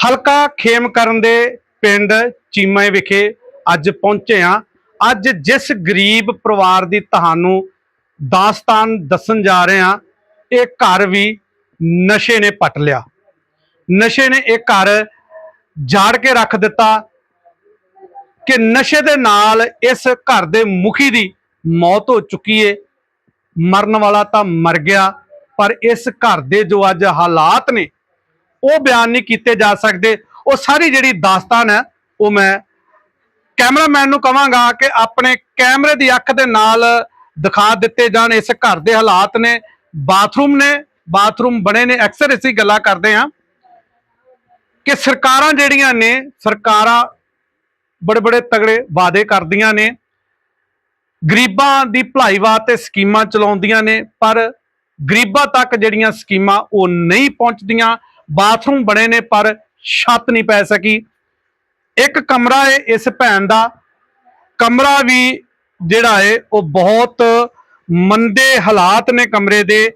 ਹਲਕਾ ਖੇਮ ਕਰਨ ਦੇ ਪਿੰਡ ਚੀਮੇ ਵਿਖੇ ਅੱਜ ਪਹੁੰਚੇ ਆ ਅੱਜ ਜਿਸ ਗਰੀਬ ਪਰਿਵਾਰ ਦੀ ਤੁਹਾਨੂੰ ਦਾਸਤਾਨ ਦੱਸਣ ਜਾ ਰਹੇ ਆ ਇਹ ਘਰ ਵੀ ਨਸ਼ੇ ਨੇ ਪਟ ਲਿਆ। ਨਸ਼ੇ ਨੇ ਇਹ ਘਰ ਜਾੜ ਕੇ ਰੱਖ ਦਿੱਤਾ ਕਿ ਨਸ਼ੇ ਦੇ ਨਾਲ ਇਸ ਘਰ ਦੇ ਮੁਖੀ ਦੀ ਮੌਤ ਹੋ ਚੁੱਕੀ ਏ। ਮਰਨ ਵਾਲਾ ਤਾਂ ਮਰ ਗਿਆ, ਪਰ ਇਸ ਘਰ ਦੇ ਜੋ ਅੱਜ ਹਾਲਾਤ ਨੇ ਉਹ ਬਿਆਨ ਨਹੀਂ ਕੀਤੇ ਜਾ ਸਕਦੇ। ਉਹ ਸਾਰੀ ਜਿਹੜੀ ਦਾਸਤਾਨ ਹੈ, ਉਹ ਮੈਂ ਕੈਮਰਾਮੈਨ ਨੂੰ ਕਵਾਂਗਾ ਕਿ ਆਪਣੇ ਕੈਮਰੇ ਦੀ ਅੱਖ ਦੇ ਨਾਲ ਦਿਖਾ ਦਿੱਤੇ ਜਾਣ। ਇਸ ਘਰ ਦੇ ਹਾਲਾਤ ਨੇ, ਬਾਥਰੂਮ ਨੇ, ਬਾਥਰੂਮ ਬਣੇ ਨੇ। ਅਕਸਰ ਅਸੀਂ ਗੱਲਾਂ ਕਰਦੇ ਹਾਂ ਕਿ ਸਰਕਾਰਾਂ ਜਿਹੜੀਆਂ ਨੇ, ਸਰਕਾਰਾਂ ਬੜੇ ਬੜੇ ਤਗੜੇ ਵਾਅਦੇ ਕਰਦੀਆਂ ਨੇ। ਗਰੀਬਾਂ ਦੀ ਭਲਾਈ ਵਾਸਤੇ ਸਕੀਮਾਂ ਚਲਾਉਂਦੀਆਂ ਨੇ, ਪਰ ਗਰੀਬਾਂ ਤੱਕ ਜਿਹੜੀਆਂ ਸਕੀਮਾਂ ਉਹ ਨਹੀਂ ਪਹੁੰਚਦੀਆਂ। ਬਾਥਰੂਮ ਬਣੇ ਨੇ, ਪਰ ਛੱਤ ਨਹੀਂ ਪੈ ਸਕੀ। ਇੱਕ ਕਮਰਾ ਹੈ ਇਸ ਭੈਣ ਦਾ। ਕਮਰਾ ਵੀ ਜਿਹੜਾ ਹੈ ਉਹ ਬਹੁਤ ਮੰਦੇ ਹਾਲਾਤ ਨੇ ਕਮਰੇ ਦੇ।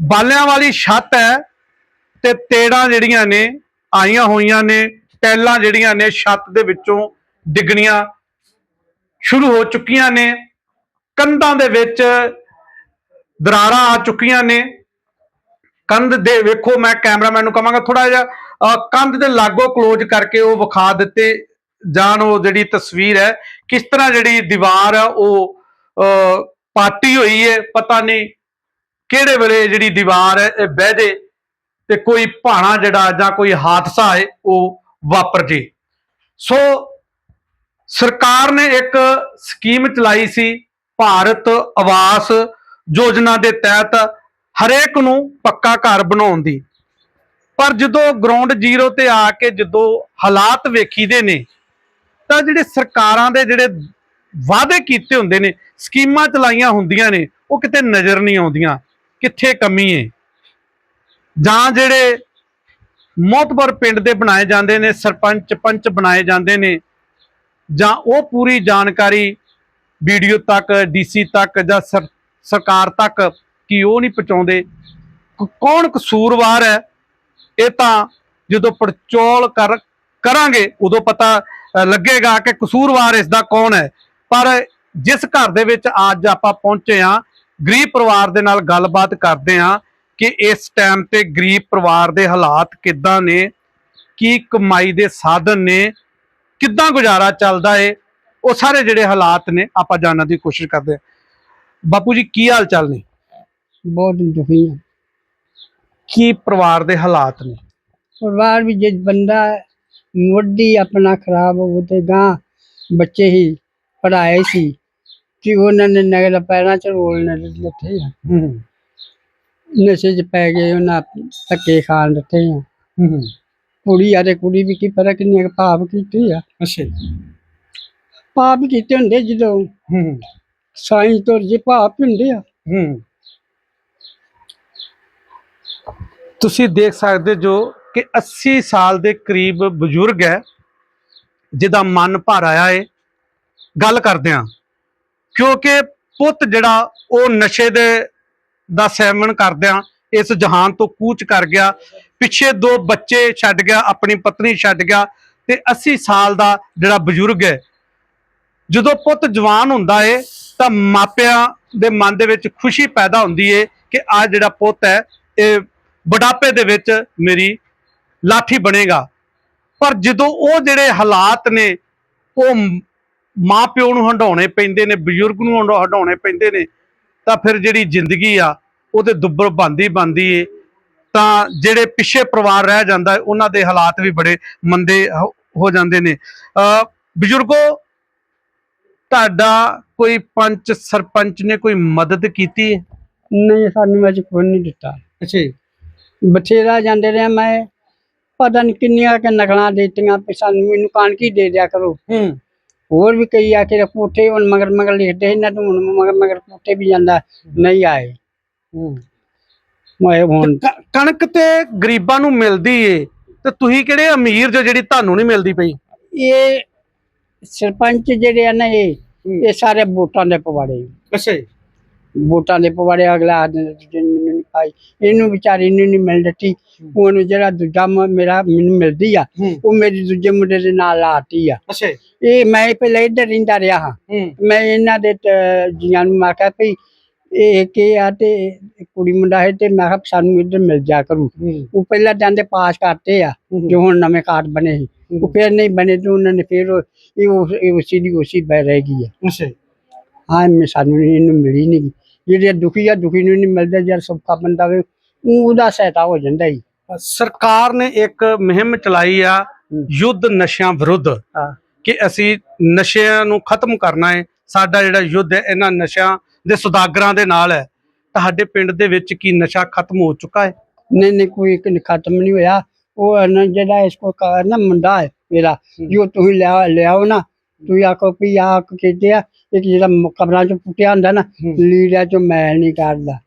ਬਾਲਿਆਂ ਵਾਲੀ ਛੱਤ ਹੈ ਤੇ ਤੇੜਾਂ ਜਿਹੜੀਆਂ ਨੇ, ਆਈਆਂ ਹੋਈਆਂ ਨੇ, ਟੈਲਾਂ ਜਿਹੜੀਆਂ ਨੇ ਛੱਤ ਦੇ ਵਿੱਚੋਂ ਡਿੱਗਣੀਆਂ ਸ਼ੁਰੂ ਹੋ ਚੁੱਕੀਆਂ ਨੇ। ਕੰਧਾਂ ਦੇ ਵਿੱਚ ਦਰਾਰਾਂ ਆ ਚੁੱਕੀਆਂ ਨੇ। ਕੰਧ ਦੇ ਵੇਖੋ ਮੈਂ ਕੈਮਰਾਮੈਨ ਨੂੰ ਕਹਾਂਗਾ ਥੋੜਾ ਜਿਹਾ ਕੰਧ ਦੇ ਲਾਗੋ ক্লোਜ਼ ਕਰਕੇ ਉਹ ਵਿਖਾ ਦਿੱਤੇ ਜਾਣ ਉਹ ਜਿਹੜੀ ਤਸਵੀਰ ਹੈ ਕਿਸ ਤਰ੍ਹਾਂ ਜਿਹੜੀ ਦੀਵਾਰ ਆ ਉਹ ਅਹ, ਪਾਟੀ ਹੋਈ ਹੈ ਪਤਾ ਨਹੀਂ ਕਿਹੜੇ ਵੇਲੇ ਜਿਹੜੀ ਦੀਵਾਰ ਹੈ ਇਹ ਬਹਿ ਜੇ ਤੇ ਕੋਈ ਭਾਣਾ ਜਿਹੜਾ ਜਾਂ ਕੋਈ ਹਾਦਸਾ ਹੈ ਉਹ ਵਾਪਰ ਜੇ। ਸੋ ਸਰਕਾਰ ਨੇ ਇੱਕ ਸਕੀਮ ਚਲਾਈ ਸੀ ਭਾਰਤ ਆਵਾਸ ਯੋਜਨਾ ਦੇ ਤਹਿਤ ਹਰੇਕ ਨੂੰ ਪੱਕਾ ਘਰ ਬਣਾਉਣ ਦੀ। ਪਰ ਜਦੋਂ ਗਰਾਊਂਡ ਜ਼ੀਰੋ ਤੇ ਆ ਕੇ ਜਦੋਂ ਹਾਲਾਤ ਵੇਖੀਦੇ ਨੇ, ਤਾਂ ਜਿਹੜੇ ਸਰਕਾਰਾਂ ਦੇ ਜਿਹੜੇ ਵਾਅਦੇ ਕੀਤੇ ਹੁੰਦੇ ਨੇ, ਸਕੀਮਾਂ ਚਲਾਈਆਂ ਹੁੰਦੀਆਂ ਨੇ, ਉਹ ਕਿਤੇ ਨਜ਼ਰ ਨਹੀਂ ਆਉਂਦੀਆਂ, ਕਿੱਥੇ ਕਮੀ ਹੈ ਜਾਂ ਜਿਹੜੇ ਮੋਤਬਰ ਪਿੰਡ ਦੇ ਬਣਾਏ ਜਾਂਦੇ ਨੇ, ਸਰਪੰਚ ਪੰਚ ਬਣਾਏ ਜਾਂਦੇ ਨੇ, ਜਾਂ ਉਹ ਪੂਰੀ ਜਾਣਕਾਰੀ ਵੀਡੀਓ ਤੱਕ, ਡੀਸੀ ਤੱਕ ਜਾਂ ਸਰਕਾਰ ਤੱਕ ਕੀ ਉਹ ਨਹੀਂ ਪਹੁੰਚਾਉਂਦੇ। ਕੌਣ ਕਸੂਰਵਾਰ ਹੈ? ਇਹ ਤਾਂ ਜਦੋਂ ਪੜਚੋਲ ਕਰ, ਕਰਾਂਗੇ, ਉਦੋਂ ਪਤਾ ਲੱਗੇਗਾ ਕਿ ਕਸੂਰਵਾਰ ਇਸ ਦਾ ਕੌਣ ਹੈ। ਪਰ ਜਿਸ ਘਰ ਦੇ ਵਿੱਚ ਅੱਜ ਆਪਾਂ ਪਹੁੰਚੇ ਆ ਗਰੀਬ ਪਰਿਵਾਰ ਦੇ ਨਾਲ ਗੱਲਬਾਤ ਕਰਦੇ ਆ ਕਿ ਇਸ ਟਾਈਮ ਤੇ ਗਰੀਬ ਪਰਿਵਾਰ ਦੇ ਹਾਲਾਤ ਕਿੱਦਾਂ ਨੇ, ਕੀ ਕਮਾਈ ਦੇ ਸਾਧਨ ਨੇ, ਕਿੱਦਾਂ ਗੁਜ਼ਾਰਾ ਚੱਲਦਾ ਏ, ਉਹ ਸਾਰੇ ਜਿਹੜੇ ਹਾਲਾਤ ਨੇ ਆਪਾਂ ਜਾਣਨ ਦੀ ਕੋਸ਼ਿਸ਼ ਕਰਦੇ ਹਾਂ। ਬਾਪੂ ਜੀ, ਕੀ ਹਾਲ ਚਾਲ ਨੇ? ਬਹੁਤ ਦੁਖੀ ਹਾਂ। ਕੀ ਪਰਿਵਾਰ ਦੇ ਹਾਲਾਤ ਨੇ? ਪਰਿਵਾਰ ਵੀ ਜੇ ਬੰਦਾ ਮੋਢੀ ਆਪਣਾ ਖਰਾਬ ਹੋ ਤੇ ਗਾਂ ਬੱਚੇ ਹੀ ਪੜਾਏ ਸੀ ਕਿ ਉਹਨਾਂ ਨੇ ਨਗਲ ਪੈਰਾਂ ਚ ਰੋਲਣ ਲੱਥੇ ਆ। ਹੂੰ। ਨਸ਼ੇ ਚ ਪੈ ਗਏ ਉਹਨਾਂ ਧੱਕੇ ਖਾਣ ਦਿੱਤੇ ਆ। ਹੂੰ। ਕੁੜੀ ਆਰੇ ਕੁੜੀ ਵੀ ਕੀ ਪਤਾ ਕਿੰਨੇ ਪਾਪ ਕੀਤੇ ਆ। ਅੱਛਾ ਪਾਪ ਕੀਤੇ ਹੁੰਦੇ ਜਦੋਂ ਹੂੰ। ਸਾਈਂ ਤੋਂ ਜੇ ਪਾਪ ਹੁੰਦੇ ਆ। ਹੂੰ। ਤੁਸੀਂ ਦੇਖ ਸਕਦੇ ਜੋ ਕਿ 80 ਸਾਲ ਦੇ ਕਰੀਬ ਬਜ਼ੁਰਗ ਹੈ, ਜਿਹਦਾ ਮਨ ਭਰ ਆਇਆ ਏ ਗੱਲ ਕਰਦੇ ਆ ਕਿਉਂਕਿ ਪੁੱਤ ਜਿਹੜਾ ਉਹ ਨਸ਼ੇ ਦੇ ਦਾ ਸੇਵਨ ਕਰਦਿਆਂ ਇਸ ਜਹਾਨ ਤੋਂ ਕੂਚ ਕਰ ਗਿਆ, ਪਿੱਛੇ ਦੋ ਬੱਚੇ ਛੱਡ ਗਿਆ, ਆਪਣੀ ਪਤਨੀ ਛੱਡ ਗਿਆ ਤੇ 80 ਸਾਲ ਦਾ ਜਿਹੜਾ ਬਜ਼ੁਰਗ ਹੈ, ਜਦੋਂ ਪੁੱਤ ਜਵਾਨ ਹੁੰਦਾ ਏ, ਤਾਂ ਮਾਪਿਆਂ ਦੇ ਮਨ ਦੇ ਵਿੱਚ ਖੁਸ਼ੀ ਪੈਦਾ ਹੁੰਦੀ ਏ ਕਿ ਆ ਜਿਹੜਾ ਪੁੱਤ ਹੈ, ਇਹ ਬੁਢਾਪੇ ਦੇ ਵਿੱਚ ਮੇਰੀ ਲਾਠੀ ਬਣੇਗਾ। ਪਰ ਜਦੋਂ ਉਹ ਜਿਹੜੇ ਹਾਲਾਤ ਨੇ ਉਹ ਮਾਂ ਪਿਓ ਨੂੰ ਹੰਡਾਉਣੇ ਪੈਂਦੇ ਨੇ ਬਜ਼ੁਰਗ ਨੂੰ ਹੰਡਾ- ਹੰਡਾਉਣੇ ਪੈਂਦੇ ਨੇ ਤਾਂ ਫਿਰ ਜਿਹੜੀ ਜ਼ਿੰਦਗੀ ਆ ਉਹਦੇ ਦੁੱਬਰ ਬੰਦੀ ਬੰਦੀ ਏ। ਤਾਂ ਜਿਹੜੇ ਪਿੱਛੇ ਪਰਿਵਾਰ ਰਹਿ ਜਾਂਦਾ ਉਹਨਾਂ ਦੇ ਹਾਲਾਤ ਵੀ ਬੜੇ ਮੰਦੇ ਹੋ- ਜਾਂਦੇ ਨੇ। ਬਜ਼ੁਰਗੋ ਤੁਹਾਡਾ ਕੋਈ ਪੰਚ ਸਰਪੰਚ ਨੇ ਕੋਈ ਮਦਦ ਕੀਤੀ ਨਹੀਂ ਸਾਨੂੰ ਅੱਜ ਕੋਈ ਨਹੀਂ ਦਿੱਤਾ। ਅੱਛਾ ਜੀ। ਬਥੇਰਾ ਜਾਂਦੇ ਰਹੇ ਮੈਂ। ਪਤਾ ਨਹੀਂ ਕਿੰਨੀਆਂ ਕਿ ਨਕਲਾਂ ਦਿੱਤੀਆਂ ਵੀ ਸਾਨੂੰ ਮੈਨੂੰ ਕਣਕ ਹੀ ਦੇ ਦਿਆ ਕਰੋ। ਹੂੰ। ਹੋਰ ਵੀ ਕਈ ਆ ਕੇ ਕੋਠੇ ਹੁਣ ਮਗਰ ਮਗਰ ਲਿਖਦੇ ਇਹਨਾਂ ਨੂੰ ਹੁਣ ਮਗਰ ਮਗਰ ਕੋਠੇ ਵੀ ਜਾਂਦਾ ਨਹੀਂ ਆਏ। ਹੂੰ। ਮੈਂ ਹੁਣ ਕ- ਕਣਕ ਤੇ ਗਰੀਬਾਂ ਨੂੰ ਮਿਲਦੀ ਏ ਤੇ ਤੁਸੀਂ ਕਿਹੜੇ ਅਮੀਰ ਜੋ ਜਿਹੜੀ ਤੁਹਾਨੂੰ ਨਹੀਂ ਮਿਲਦੀ ਪਈ? ਇਹ ਸਰਪੰਚ ਜਿਹੜੇ ਆ ਨਾ ਇਹ ਇਹ ਸਾਰੇ ਵੋਟਾਂ ਦੇ ਪਵਾੜੇ। ਅੱਛਾ ਜੀ। ਵੋਟਾਂ ਦੇ ਪਵਾੜੇ ਅਗਲਾ ਆਦਮੀ ਦੂਜੇ ਨੂੰ ਮੈਨੂੰ ਨਹੀਂ ਪਾਈ। ਇਹਨੂੰ ਵਿਚਾਰੀ ਨੂੰ ਨਹੀਂ ਮਿਲ ਦਿੱਤੀ। ਉਹਨੂੰ ਜਿਹੜਾ ਦੂਜਾ ਮ- ਮੇਰਾ ਮੈਨੂੰ ਮਿਲਦੀ ਆ ਹੂੰ। ਉਹ ਮੇਰੀ ਦੂਜੇ ਮੁੰਡੇ ਦੇ ਨਾਲ ਲਾਤੀ ਆ। ਅੱਛਾ ਇਹ ਮੈਂ ਪਹਿਲਾਂ ਇੱਧਰ ਰਹਿੰਦਾ ਰਿਹਾ ਹਾਂ। ਹੂੰ। ਮੈਂ ਇਹਨਾਂ ਦੇ ਤ- ਜੀਆਂ ਨੂੰ ਮੈਂ ਕਿਹਾ ਇਹ ਕੀ ਆ ਤੇ ਕੁੜੀ ਮੁੰਡਾ ਹੈ ਤੇ ਮੈਂ ਕਿਹਾ ਵੀ ਸਾਨੂੰ ਇੱਧਰ ਮਿਲ ਜਾ ਕਰੂ। ਹੂੰ। ਉਹ ਪਹਿਲਾਂ ਜਾਂਦੇ ਪਾਸ ਕਰਤੇ ਆ ਜੋ ਹੁਣ ਨਵੇਂ ਕਾਰਡ ਬਣੇ ਸੀ। ਉਹ ਫਿਰ ਨਹੀਂ ਬਣੇ ਤੇ ਉਹਨਾਂ ਨੇ ਫਿਰ ਉਹ- ਇਹ ਉਸ ਇਹ ਉਸੀ ਦੀ ਉਸੀ ਬਹਿ ਰਹਿ ਗਈ ਆ। ਅੱਛਾ ਹਾਂ ਮੈਂ ਸਾਨੂੰ ਨਹੀਂ- ਇਹਨੂੰ ਮਿਲੀ ਨਹੀਂ। ਜਿਹੜੇ ਦੁਖੀ ਆ ਦੁਖੀ ਨੂੰ ਨਹੀਂ ਮਿਲਦਾ ਜਦ ਸੁੱਖਾ ਬੰਦਾ ਵੇ ਉਹ ਉਹਦਾ ਸਹਾਇਤਾ ਹੋ ਜਾਂਦਾ ਹੀ ਸਰਕਾਰ ਨੇ ਇੱਕ ਮੁਹਿੰਮ ਚਲਾਈ ਆ। ਯੁੱਧ ਨਸ਼ਿਆਂ ਵਿਰੁੱਧ। ਕਿ ਅਸੀਂ ਨਸ਼ਿਆਂ ਨੂੰ ਖਤਮ ਕਰਨਾ ਹੈ ਸਾਡਾ ਜਿਹੜਾ ਯੁੱਧ ਹੈ ਇਹਨਾਂ ਨਸ਼ਿਆਂ ਦੇ ਸੁਦਾਗਰਾਂ ਦੇ ਨਾਲ ਹੈ। ਤੁਹਾਡੇ ਪਿੰਡ ਦੇ ਵਿੱਚ ਕੀ ਨਸ਼ਾ ਖਤਮ ਹੋ ਚੁੱਕਾ ਹੈ ਨਹੀਂ ਨਹੀਂ ਕੋਈ ਇੱਕ ਖਤਮ ਨਹੀਂ ਹੋਇਆ। ਉਹ ਜਿਹੜਾ ਇਸ ਕੋ ਕਾ ਨਾ ਮੁੰਡਾ ਹੈ ਮੇਰਾ ਜੋ ਤੁਸੀਂ ਲਿਆ ਲਿਆਓ ਨਾ ਤੁਸੀਂ ਆਖੋ ਵੀ ਆ ਕਿਤੇ ਆ ਇੱਕ ਜਿਹੜਾ ਮ- ਕਬਰਾਂ ਚ ਪੁੱਟਿਆ ਹੁੰਦਾ ਨਾ ਹੂੰ। ਲੀੜਿਆਂ ਚ ਮੈਲ ਨਹੀਂ ਕਰਦਾ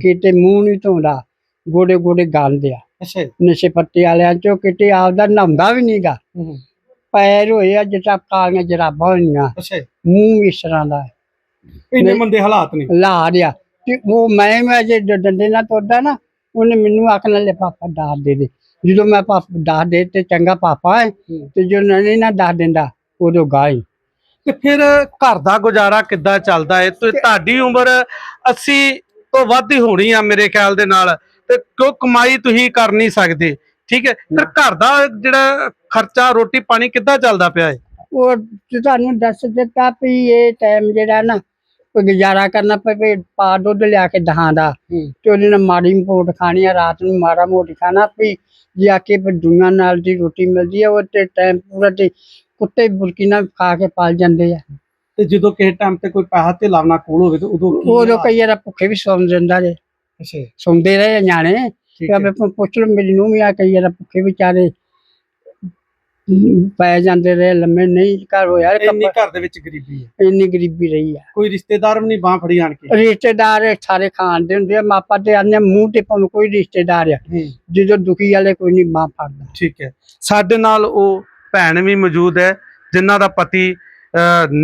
ਕਿਤੇ ਮੂੰਹ ਨਹੀਂ ਧੋਂਦਾ ਗੋਡੇ ਗੋਡੇ ਗਾਲਦੇ ਆ। ਅੱਛਾ ਨਸ਼ੇ ਪੱਤੇ ਵਾਲਿਆਂ ਚੋਂ ਕਿਤੇ ਆਪਦਾ ਨਹਾਉਂਦਾ ਵੀ ਨਹੀਂਗਾ ਪੈਰ ਹੋਏ ਆ ਜਿੱਦਾਂ ਕਾਲੀਆਂ ਜਰਾਬਾਂ ਹੋਈਆਂ। ਅੱਛਾ ਮੂੰਹ ਇਸ ਤਰ੍ਹਾਂ ਦਾ। ਹੈ। ਇੰਨੇ ਨਹੀਂ। ਮੰਦੇ ਹਾਲਾਤ ਨੇ। ਲਾ ਰਿਆ। ਤੇ ਉਹ ਮੈਂ ਮੈਂ ਜੇ ਡ- ਡੰਡੇ ਨਾਲ ਤੁਰਦਾ ਨਾ ਉਹਨੇ ਮੈਨੂੰ ਆਖਣ ਲੈ ਪਾਪਾ ਦਾਤ ਦੇ ਦੇ। ਜਦੋਂ ਮੈਂ ਪਾਪਾ ਦਾਤ ਦੇ ਤੇ ਚੰਗਾ ਪਾਪਾ ਹੈ ਤੇ ਜੋ ਨਹੀਂ ਨਾ ਦਾਤ ਦਿੰਦਾ ਉਦੋਂ ਗਾਈ ਤੇ ਫਿਰ ਘਰ ਦਾ ਗੁਜ਼ਾਰਾ ਕਿੱਦਾਂ ਚੱਲਦਾ ਹੈ ਤੇ ਤੁਹਾਡੀ ਉਮਰ 80 ਤੋਂ ਵੱਧ ਹੀ ਹੋਣੀ ਆ ਮੇਰੇ ਖਿਆਲ ਦੇ ਨਾਲ। ਤੇ ਕਿਉਂ ਕਮਾਈ ਤੁਸੀਂ ਕਰ ਨਹੀਂ ਸਕਦੇ? ਠੀਕ ਹੈ ਫਿਰ ਘਰ ਦਾ ਜਿਹੜਾ ਖਰਚਾ ਰੋਟੀ ਪਾਣੀ ਕਿੱਦਾਂ ਚੱਲਦਾ ਪਿਆ ਹੈ ਉਹ ਤੁਹਾਨੂੰ ਦੱਸ ਦਿੱਤਾ ਵੀ ਇਹ ਟਾਈਮ ਜਿਹੜਾ ਨਾ ਕੋਈ ਗੁਜ਼ਾਰਾ ਕਰਨਾ ਪਵੇ ਪਾ ਦੁੱਧ ਲਿਆ ਕੇ ਦਹਾਂ ਦਾ। ਤੇ ਉਹਦੇ ਨਾਲ ਮਾੜੀ ਮੋਟ ਖਾਣੀ ਆ ਰਾਤ ਨੂੰ ਮਾੜਾ ਮੋਟ ਖਾਣਾ ਵੀ ਜੇ ਆ ਕੇ ਦੁਨੀਆ ਨਾਲ ਦੀ ਰੋਟੀ ਮਿਲਦੀ ਆ ਉਹ ਤੇ ਟਾਈਮ ਪੂਰਾ ਤੇ ਕੁੱਤੇ ਬੁਰਕੀਨਾ ਖਾ ਕੇ ਪਲ ਜਾਂਦੇ ਆ। ਤੇ ਜਦੋਂ ਕਿਸੇ ਟਾਈਮ ਤੇ ਕੋਈ ਪੈਸਾ ਤੇ ਲਾਉਣਾ ਕੋਲ ਹੋਵੇ ਤੇ ਉਦੋਂ ਕੀ ਉਦੋਂ ਹਾਲ? ਕਈ ਵਾਰ ਭੁੱਖੇ ਵੀ ਸੌਂ ਜਾਂਦਾ ਜੇ। ਅੱਛਾ। ਸੌਂਦੇ ਰਹੇ ਆ ਨਿਆਣੇ। ਠੀਕ ਤੇ ਹੈ। ਆਪੇ ਪੁੱਛ ਲਓ ਮੇਰੀ ਨੂੰ ਵੀ ਆ ਕਈ ਵਾਰ ਭੁੱਖੇ ਵਿਚਾਰੇ ਪੈ ਜਾਂਦੇ ਰਹੇ ਲੰਮੇ ਨਹੀਂ ਘਰ ਹੋਇਆ। ਇੰਨੀ ਘਰ ਦੇ ਵਿੱਚ ਗਰੀਬੀ ਹੈ ਇੰਨੀ ਗਰੀਬੀ ਰਹੀ ਆ। ਕੋਈ ਰਿਸ਼ਤੇਦਾਰ ਵੀ ਨਹੀਂ ਬਾਹ ਫੜੀ ਆਣ ਕੇ। ਰਿਸ਼ਤੇਦਾਰ ਸਾਰੇ ਖਾਣ ਦੇ ਹੁੰਦੇ ਆ ਮਾਪਾ ਤੇ ਆਨੇ ਮੂੰਹ ਤੇ ਭਾਵੇਂ ਕੋਈ ਰਿਸ਼ਤੇਦਾਰ ਆ। ਹੂੰ। ਜਦੋਂ ਦੁਖੀ ਵਾਲੇ ਕੋਈ ਨਹੀਂ ਮਾਂ ਫੜਦਾ। ਠੀਕ ਹੈ। ਸਾਡੇ ਨਾਲ ਉਹ ਭੈਣ ਵੀ ਮੌਜੂਦ ਹੈ ਜਿਨ੍ਹਾਂ ਦਾ ਪਤੀ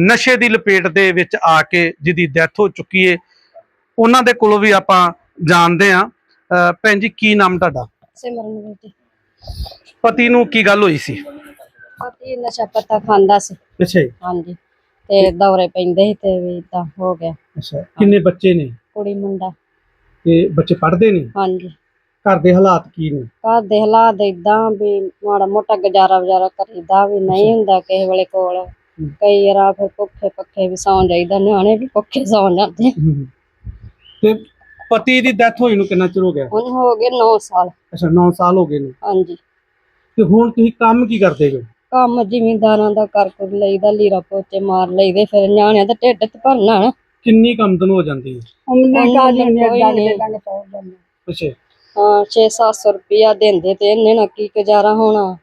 ਨਸ਼ੇ ਦੀ ਲਪੇਟ ਦੇ ਵਿੱਚ ਆ ਕੇ ਜਿਹਦੀ ਡੈਥ ਹੋ ਚੁੱਕੀ ਹੈ ਉਹਨਾਂ ਦੇ ਕੋਲੋਂ ਵੀ ਆਪਾਂ ਜਾਣਦੇ ਅਹ, ਭੈਣ ਜੀ ਕੀ ਨਾਮ ਤੁਹਾਡਾ? ਸਿਮਰਨ ਬੇਟੀ ਪਤੀ ਨੂੰ ਕੀ ਗੱਲ ਹੋਈ ਸੀ? ਪਤੀ ਨਸ਼ਾ ਪੱਤਾ ਖਾਂਦਾ ਸੀ। ਅੱਛਾ ਜੀ। ਹਾਂਜੀ ਤੇ ਦੌਰੇ ਪੈਂਦੇ ਸੀ ਤੇ ਵੀ ਤਾਂ ਹੋ ਗਿਆ। ਅੱਛਾ ਕਿੰਨੇ ਬੱਚੇ ਨੇ? ਕੁੜੀ ਮੁੰਡਾ। ਤੇ ਬੱਚੇ ਪੜ੍ਹਦੇ ਨੇ? ਹਾਂਜੀ। ਘਰ ਦੇ ਹਾਲਾਤ ਕੀ ਨੇ? ਘਰ ਦੇ ਹਾਲਾਤ ਇਦਾਂ ਵੀ ਮਾੜਾ ਮੋਟਾ ਗੁਜ਼ਾਰਾ ਵਜ਼ਾਰਾ ਕਰੀਦਾ ਵੀ ਨਹੀਂ ਹੁੰਦਾ ਕਿਸੇ ਵੇਲੇ ਕੋਲ। ਕਈ ਵਾਰ ਫਿਰ ਭੁੱਖੇ ਪੱਖੇ ਵੀ ਸੌਂ ਜਾਈਦਾ ਨਿਆਣੇ ਵੀ ਭੁੱਖੇ ਸੌਂ ਜਾਂਦੇ ਤੇ ਪਤੀ ਦੀ ਡੈਥ ਹੋਈ ਨੂੰ ਕਿੰਨਾ ਚਿਰ ਹੋ ਗਿਆ? ਹੁਣ ਹੋ ਗਏ 9 ਸਾਲ। ਅੱਛਾ 9 ਸਾਲ ਹੋ ਗਏ ਨੇ। ਹਾਂਜੀ। ਤੇ ਹੁਣ ਤੁਸੀਂ ਕੰਮ ਕੀ ਕਰਦੇ ਹੋ? ਕੰਮ ਜ਼ਿਮੀਂਦਾਰਾਂ ਦਾ ਕਰ ਕਰ ਲਈਦਾ ਲੀਰਾ ਪੋਚੇ ਮਾਰ ਲਈਦੇ ਫਿਰ ਨਿਆਣਿਆਂ ਦਾ ਢਿੱਡ ਤੇ ਭਰਨਾ ਨਾ। ਕਿੰਨੀ ਕੁ ਆਮਦਨ ਹੋ ਜਾਂਦੀ ਹੈ? ਉਹਨੇ ਉਹਨੇ ਕਾਹਦੀ ਨੇ ਕੋਈ ਡੰਗ ਨਹੀਂ। ਦੇ ਡੰਗ ਸੌ ਜਾਂਦੇ ਅੱਛਾ। 6-700 ਰੁਪਇਆ ਦਿੰਦੇ ਤੇ ਇਹਨੇ ਨਾ ਕੀ ਗੁਜ਼ਾਰਾ ਹੋਣਾ?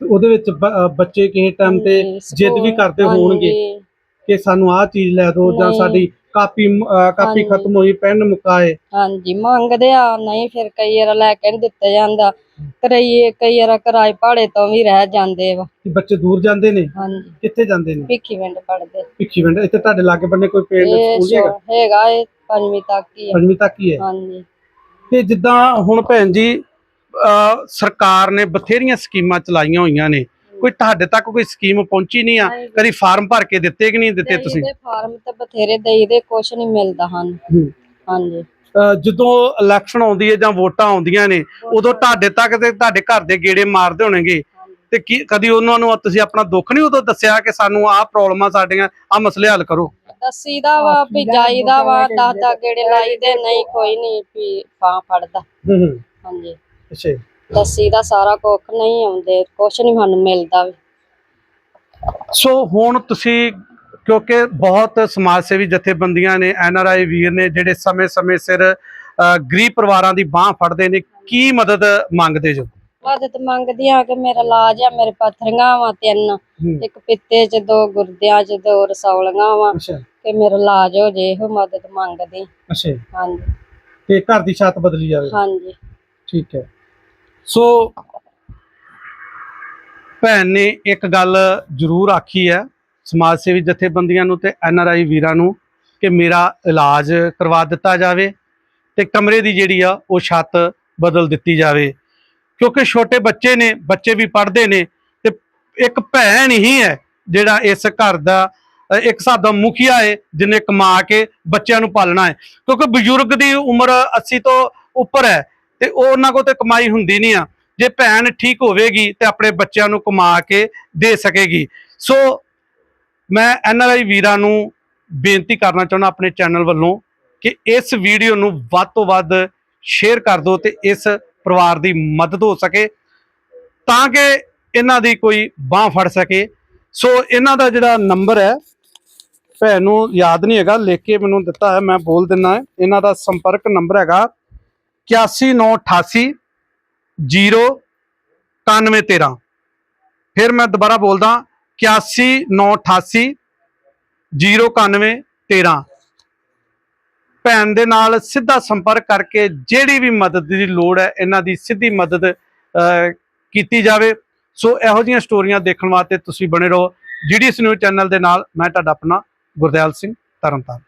ਉਹਦੇ ਵਿੱਚ ਬ- ਬੱਚੇ ਕਿਸੇ ਟਾਈਮ ਤੇ ਹਾਂਜੀ, ਜਿੱਦ ਵੀ ਕਰਦੇ ਹਾਂਜੀ, ਹੋਣਗੇ ਕਿ ਸਾਨੂੰ ਆਹ ਚੀਜ਼ ਲੈ ਦਿਓ ਜਾਂ ਨਹੀਂ। ਸਾਡੀ ਕਾਪੀ ਮ- ਕਾਪੀ ਹਾਂਜੀ। ਖਤਮ ਹੋਈ ਪੈਨ ਮੁਕਾਏ। ਹਾਂਜੀ ਮੰਗਦੇ ਆ ਨਹੀਂ ਫਿਰ ਕਈ ਵਾਰ ਲੈ ਕੇ ਨੀ ਦਿੱਤਾ ਜਾਂਦਾ। ਕਰਈਏ ਕਈ ਵਾਰ ਕਿਰਾਏ ਭਾੜੇ ਤੋਂ ਵੀ ਰਹਿ ਜਾਂਦੇ ਵਾ। ਕਿ ਬੱਚੇ ਦੂਰ ਜਾਂਦੇ ਨੇ? ਹਾਂਜੀ। ਕਿੱਥੇ ਜਾਂਦੇ ਨੇ? ਭਿੱਖੀ ਪਿੰਡ ਪੜਦੇ ਭਿੱਖੀ ਪਿੰਡ ਇੱਥੇ ਤੁਹਾਡੇ ਲਾਗੇ ਬੰਨੇ ਕੋਈ ਪਿੰਡ ਇਹ ਸਕੂਲ ਹੈਗਾ? ਹੈਗਾ ਇਹ ਪੰਜਵੀਂ ਤੱਕ ਹੀ ਆ ਪੰਜਵੀਂ ਤੱਕ ਹੀ ਹੈ? ਹਾਂਜੀ। ਤੇ ਜਿੱਦਾਂ ਹੁਣ ਭੈਣ ਜੀ ਸਰਕਾਰ ਨੇ ਬਥੇਰੀਆਂ ਸਕੀਮਾਂ ਚਲਾਈਆਂ ਹੋਈਆਂ ਨੇ। ਕੋਈ ਤੁਹਾਡੇ ਤੱਕ ਕੋਈ ਸਕੀਮ ਪਹੁੰਚੀ ਨਹੀਂ ਆ। ਕਦੀ ਫਾਰਮ ਭਰ ਕੇ ਦਿੱਤੇ ਕਿ ਨਹੀਂ ਦਿੱਤੇ ਤੁਸੀਂ? ਫਾਰਮ ਤੇ ਬਥੇਰੇ ਦੇਈਦੇ ਕੁਛ ਨਹੀਂ ਮਿਲਦਾ ਹਨ। ਹਾਂਜੀ। ਜਦੋਂ ਇਲੈਕਸ਼ਨ ਆਉਂਦੀ ਹੈ ਜਾਂ ਵੋਟਾਂ ਆਉਂਦੀਆਂ ਨੇ ਉਦੋਂ ਤੁਹਾਡੇ ਤੱਕ ਤੇ ਤੁਹਾਡੇ ਘਰ ਦੇ ਗੇੜੇ ਮਾਰਦੇ ਹੋਣਗੇ। ਤੇ ਕੀ ਕਦੀ ਉਹਨਾਂ ਨੂੰ ਤੁਸੀਂ ਆਪਣਾ ਦੁੱਖ ਨਹੀਂ ਉਦੋਂ ਦੱਸਿਆ ਕਿ ਸਾਨੂੰ ਆਹ ਪ੍ਰੋਬਲਮਾਂ ਸਾਡੀਆਂ ਆਹ ਮਸਲੇ ਹੱਲ ਕਰੋ? ਦੱਸੀਦਾ ਵਾ ਵੀ ਜਾਈਦਾ ਵਾ ਦਾਦਾ ਗੇੜੇ ਲਾਈਦੇ ਨਹੀਂ ਕੋਈ ਨਹੀਂ ਵੀ ਫਾਂ ਫੜਦਾ। ਹੂੰ ਹਾਂਜੀ। ਅੱਛਾ। ਦੱਸੀਦਾ ਸਾਰਾ ਕੁੱਖ ਨਹੀਂ ਆਉਂਦੇ ਕੁਛ ਨਹੀਂ ਸਾਨੂੰ ਮਿਲਦਾ ਵੀ। ਸੋ ਹੁਣ ਤੁਸੀਂ ਕਿਉਂਕਿ ਬਹੁਤ ਸਮਾਜ ਸੇਵੀ ਜਥੇਬੰਦੀਆਂ ਨੇ ਐਨ ਆਰ ਆਈ ਵੀਰ ਨੇ ਜਿਹੜੇ ਸਮੇਂ-ਸਮੇਂ ਸਿਰ ਗਰੀਬ ਪਰਿਵਾਰਾਂ ਦੀ ਬਾਹ ਫੜਦੇ ਨੇ ਕੀ ਮਦਦ ਮੰਗਦੇ ਜੋ? ਮਦਦ ਮੰਗਦੀ ਆ ਕਿ ਮੇਰਾ ਇਲਾਜ ਆ ਮੇਰੇ ਪੱਥਰੀਆਂ ਵਾ ਤਿੰਨ ਇੱਕ ਪਿੱਤੇ ਚ ਦੋ ਗੁਰਦਿਆਂ ਚ ਦੋ ਰਸੌਲੀਆਂ ਵਾ ਅੱਛਾ। ਕਿ ਮੇਰਾ ਇਲਾਜ ਹੋ ਜੇ ਇਹੋ ਮਦਦ ਮੰਗਦੀ। ਅੱਛਾ ਜੀ। ਹਾਂਜੀ। ਤੇ ਘਰ ਦੀ ਛੱਤ ਬਦਲੀ ਜਾਵੇ। ਹਾਂਜੀ। ਠੀਕ ਹੈ। ਸੋ ਭੈਣ ਨੇ ਇੱਕ ਗੱਲ ਜ਼ਰੂਰ ਆਖੀ ਹੈ ਸਮਾਜ ਸੇਵੀ ਜਥੇਬੰਦੀਆਂ ਨੂੰ ਤੇ ਐਨ ਆਰ ਆਈ ਵੀਰਾਂ ਨੂੰ ਕਿ ਮੇਰਾ ਇਲਾਜ ਕਰਵਾ ਦਿੱਤਾ ਜਾਵੇ ਤੇ ਕਮਰੇ ਦੀ ਜਿਹੜੀ ਆ ਉਹ ਛੱਤ ਬਦਲ ਦਿੱਤੀ ਜਾਵੇ। ਕਿਉਂਕਿ ਛੋਟੇ ਬੱਚੇ ਨੇ, ਬੱਚੇ ਵੀ ਪੜ੍ਹਦੇ ਨੇ ਤੇ ਇੱਕ ਭੈਣ ਹੀ ਹੈ ਜਿਹੜਾ ਇਸ ਘਰ ਦਾ ਇੱਕ ਹਿਸਾਬ ਮੁਖੀਆ ਹੈ ਜਿਹਨੇ ਕਮਾ ਕੇ ਬੱਚਿਆਂ ਨੂੰ ਪਾਲਣਾ ਹੈ। ਕਿਉਂਕਿ ਬਜ਼ੁਰਗ ਦੀ ਉਮਰ 80 ਤੋਂ ਉੱਪਰ ਹੈ ਤੇ ਉਹ ਉਹਨਾਂ ਕੋਲ ਤੇ ਕਮਾਈ ਹੁੰਦੀ ਨਹੀਂ ਆ। ਜੇ ਭੈਣ ਠੀਕ ਹੋਵੇਗੀ ਤੇ ਆਪਣੇ ਬੱਚਿਆਂ ਨੂੰ ਕਮਾ ਕੇ ਦੇ ਸਕੇਗੀ। ਸੋ ਮੈਂ ਐਨਆਰਆਈ ਵੀਰਾਂ ਨੂੰ ਬੇਨਤੀ ਕਰਨਾ ਚਾਹੁੰਦਾ ਆਪਣੇ ਚੈਨਲ ਵੱਲੋਂ ਕਿ ਇਸ ਵੀਡੀਓ ਨੂੰ ਵੱਧ ਤੋਂ ਵੱਧ ਸ਼ੇਅਰ ਕਰ ਦਿਓ ਤੇ ਇਸ ਪਰਿਵਾਰ ਦੀ ਮਦਦ ਹੋ ਸਕੇ, ਤਾਂ ਕਿ ਇਹਨਾਂ ਦੀ ਕੋਈ ਬਾਹ ਫੜ ਸਕੇ। ਸੋ ਇਹਨਾਂ ਦਾ ਜਿਹੜਾ ਨੰਬਰ ਹੈ, ਭੈਣ ਨੂੰ ਯਾਦ ਨਹੀਂ ਹੈਗਾ, ਲਿਖ ਕੇ ਮੈਨੂੰ ਦਿੱਤਾ ਹੈ, ਮੈਂ ਬੋਲ ਦਿੰਨਾ ਇਹਨਾਂ ਦਾ ਸੰਪਰਕ ਨੰਬਰ ਹੈਗਾ 8198 09113 ਫਿਰ ਮੈਂ ਦੁਬਾਰਾ ਬੋਲਦਾ 8198 09113 ਭੈਣ ਦੇ ਨਾਲ ਸਿੱਧਾ ਸੰਪਰਕ ਕਰਕੇ ਜਿਹੜੀ ਵੀ ਮਦਦ ਦੀ ਲੋੜ ਹੈ, ਇਹਨਾਂ ਦੀ ਸਿੱਧੀ ਮਦਦ ਕੀਤੀ ਜਾਵੇ। ਸੋ ਇਹੋ ਜਿਹੀਆਂ ਸਟੋਰੀਆਂ ਦੇਖਣ ਵਾਸਤੇ ਤੁਸੀਂ ਬਣੇ ਰਹੋ। ਜੀਡੀਐਸ ਨਿਊਜ਼ ਚੈਨਲ ਦੇ ਨਾਲ ਮੈਂ ਤੁਹਾਡਾ ਆਪਣਾ ਗੁਰਦਿਆਲ ਸਿੰਘ ਤਰਨਤਾਰਨ।